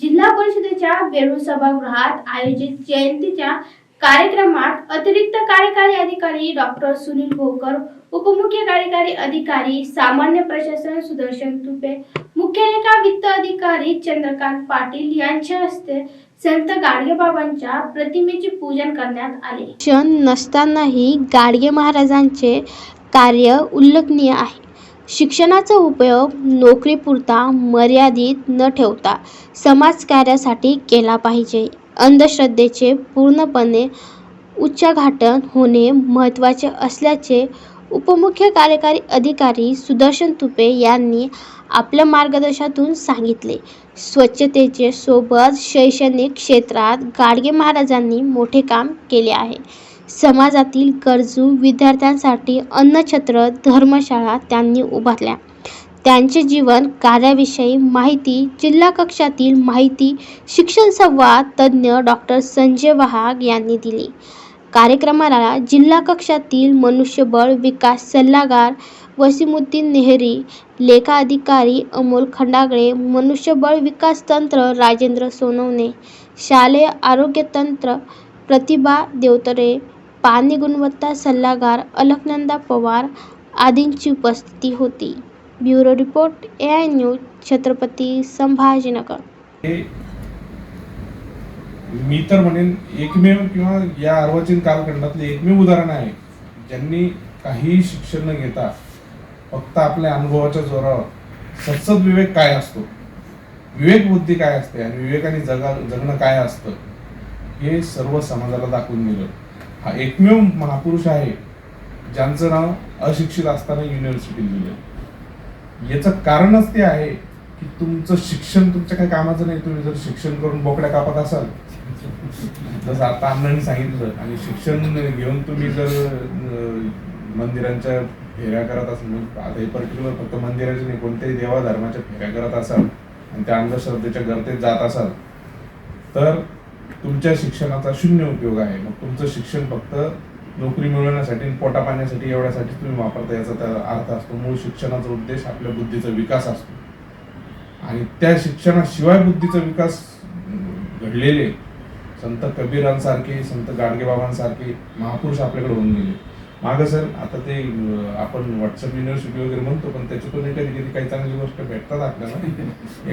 जिल्हा परिषदेच्या वेरूळ सभागृहात आयोजित जयंतीच्या कार्यक्रमात अतिरिक्त कार्यकारी अधिकारी डॉक्टर सुनील भोकर उपमुख्य कार्यकारी अधिकारी सामान्य प्रशासन सुदर्शन तुपे मुख्यालेखा वित्त अधिकारी चंद्रकांत पाटील यांच्या हस्ते संत गाडगेबाबांच्या प्रतिमेचे पूजन करण्यात आले. क्षण नसतानाही गाडगे महाराजांचे कार्य उल्लेखनीय आहे. शिक्षणाचा उपयोग नोकरीपुरता मर्यादित न ठेवता समाजकार्यासाठी केला पाहिजे. अंधश्रद्धेचे पूर्णपणे उच्चाघाटन होणे महत्त्वाचे असल्याचे उपमुख्य कार्यकारी अधिकारी सुदर्शन तुपे यांनी आपल्या मार्गदर्शनातून सांगितले. स्वच्छतेचे सोबत शैक्षणिक क्षेत्रात गाडगे महाराजांनी मोठे काम केले आहे. समाजातील गरजू विद्यार्थ्यांसाठी अन्नछत्र धर्मशाळा त्यांनी उभारल्या. त्यांचे जीवन कार्याविषयी माहिती जिल्हा कक्षातील माहिती शिक्षण संवाद तज्ज्ञ डॉक्टर संजय वहाग यांनी दिली. कार्यक्रमाला जिल्हा कक्षातील मनुष्यबळ विकास सल्लागार वसीमुद्दीन नेहरी लेखा अधिकारी अमोल खंडागळे मनुष्यबळ विकास तंत्र राजेंद्र सोनवणे शालेय आरोग्य तंत्र प्रतिभा देवतरे पाणी गुणवत्ता सल्लागार अलकनंदा पवार आदींची उपस्थिती होती. Bureau report A I news Chhatrapati Sambhajinagar. हे मी तर म्हणेन एकमेव किंवा या अर्वाचीन कालखंडातले एकमेव उदाहरण आहे. ज्यांनी काही शिक्षण न घेता फक्त आपल्या अनुभवाच्या जोरावर सत्सद विवेक काय असतो विवेक बुद्धी काय असते आणि विवेकाने जगा जगणं काय असतं हे सर्व समाजाला दाखवून दिलं. हा एकमेव महापुरुष आहे ज्यांचं नाव अशिक्षित असताना युनिव्हर्सिटी दिलं याचं कारणच ते आहे की तुमचं शिक्षण तुमच्या काही कामाचं नाही तुम्ही जर शिक्षण करून बोकड्या कापत असाल. जसं आता अण्णांनी सांगितलं आणि शिक्षण घेऊन तुम्ही जर मंदिरांच्या फेऱ्या करत असाल म्हणजे आता हे पर्टिक्युलर फक्त मंदिराच्या नाही कोणत्याही देवा धर्माच्या फेऱ्या करत असाल आणि त्या अंधश्रद्धेच्या गर्तेत जात असाल तर तुमच्या शिक्षणाचा शून्य उपयोग आहे. मग तुमचं शिक्षण फक्त नोकरी मिळवण्यासाठी पोटा पाण्यासाठी एवढ्यासाठी तुम्ही वापरता याचा त्या अर्थ असतो मूळ शिक्षणाचा उद्देश आपल्या बुद्धीचा विकास असतो. आणि त्या शिक्षणाशिवाय बुद्धीचा विकास घडलेले संत कबीरांसारखे संत गाडगेबाबांसारखे महापुरुष आपल्याकडे होऊन गेले. मागं सर आता ते आपण व्हॉट्सअप युनिव्हर्सिटी वगैरे म्हणतो पण त्याच्यातून कधी कधी काही चांगली गोष्ट भेटतात आपल्याला.